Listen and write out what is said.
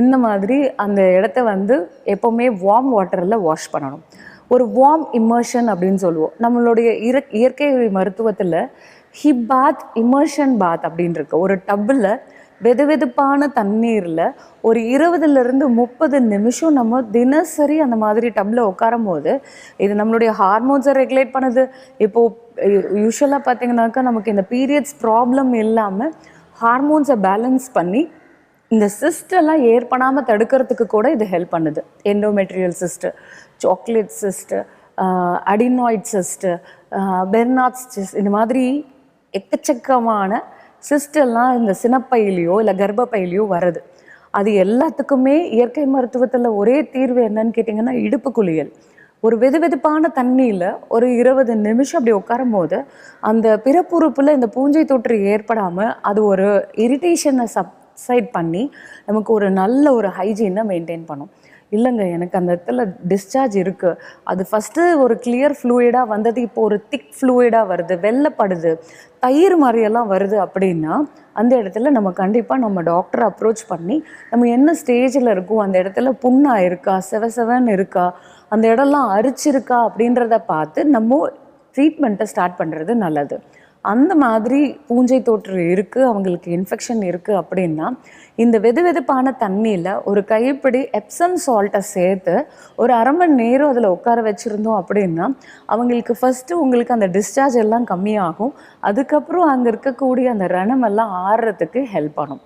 இந்த மாதிரி அந்த இடத்த வந்து எப்போவுமே வார்ம் வாட்டரில் வாஷ் பண்ணணும். ஒரு வார்ம் இமர்ஷன் அப்படின்னு சொல்லுவோம். நம்மளுடைய இற இயற்கை மருத்துவத்தில் ஹிப் பாத் இமர்ஷன் பாத் அப்படின்னு இருக்கு. ஒரு டப்பில் வெது வெதுப்பான தண்ணீரில் ஒரு இருபதுலேருந்து முப்பது நிமிஷம் நம்ம தினசரி அந்த மாதிரி டப்பில் உட்காரும் போது இது நம்மளுடைய ஹார்மோன்ஸை ரெகுலேட் பண்ணுது. இப்போது யூஸ்வலாக பார்த்தீங்கன்னாக்கா நமக்கு இந்த பீரியட்ஸ் ப்ராப்ளம் இல்லாமல் ஹார்மோன்ஸை பேலன்ஸ் பண்ணி இந்த சிஸ்டெல்லாம் எல்லாம் ஏற்படாமல் தடுக்கிறதுக்கு கூட இது ஹெல்ப் பண்ணுது. Endometrial cyst chocolate cyst adenoid cyst பெர்னாட்ஸ் cyst இந்த மாதிரி எக்கச்சக்கமான சிஸ்டெல்லாம் இந்த சினப்பையிலையோ இல்லை கர்ப்பப்பையிலையோ வருது. அது எல்லாத்துக்குமே இயற்கை மருத்துவத்தில் ஒரே தீர்வு என்னன்னு கேட்டிங்கன்னா இடுப்பு குளியல். ஒரு வெது வெதுப்பான தண்ணியில் ஒரு இருபது நிமிஷம் அப்படி உட்காரும் போது அந்த பிறப்புறுப்பில் இந்த பூஞ்சை தொற்று ஏற்படாமல் அது ஒரு இரிட்டேஷனை சப்சைட் பண்ணி நமக்கு ஒரு நல்ல ஒரு ஹைஜீனை மெயின்டைன் பண்ணும். இல்லைங்க எனக்கு அந்த இடத்துல டிஸ்சார்ஜ் இருக்குது அது ஃபஸ்ட்டு ஒரு கிளியர் ஃப்ளூயிடாக வந்தது இப்போ ஒரு திக் ஃப்ளூயிடாக வருது வெள்ளைப்படுது தயிர் மாதிரியெல்லாம் வருது அப்படின்னா அந்த இடத்துல நம்ம கண்டிப்பாக நம்ம டாக்டரை அப்ரோச் பண்ணி நம்ம என்ன ஸ்டேஜில் இருக்கோம் அந்த இடத்துல புண்ணா இருக்கா செவ செவன்னு இருக்கா அந்த இடம்லாம் அரிச்சிருக்கா அப்படின்றத பார்த்து நம்ம ட்ரீட்மெண்ட்டை ஸ்டார்ட் பண்ணுறது நல்லது. அந்த மாதிரி பூஞ்சை தோற்று இருக்குது அவங்களுக்கு இன்ஃபெக்ஷன் இருக்குது அப்படின்னா இந்த வெது வெதுப்பான தண்ணியில் ஒரு கைப்பிடி எப்சம் சால்ட்டை சேர்த்து ஒரு அரை மணி நேரம் அதில் உட்கார வச்சுருந்தோம் அப்படின்னா அவங்களுக்கு ஃபஸ்ட்டு உங்களுக்கு அந்த டிஸ்சார்ஜ் எல்லாம் கம்மியாகும். அதுக்கப்புறம் அங்கே இருக்கக்கூடிய அந்த ரணம் எல்லாம் ஆறுறதுக்கு ஹெல்ப் பண்ணும்.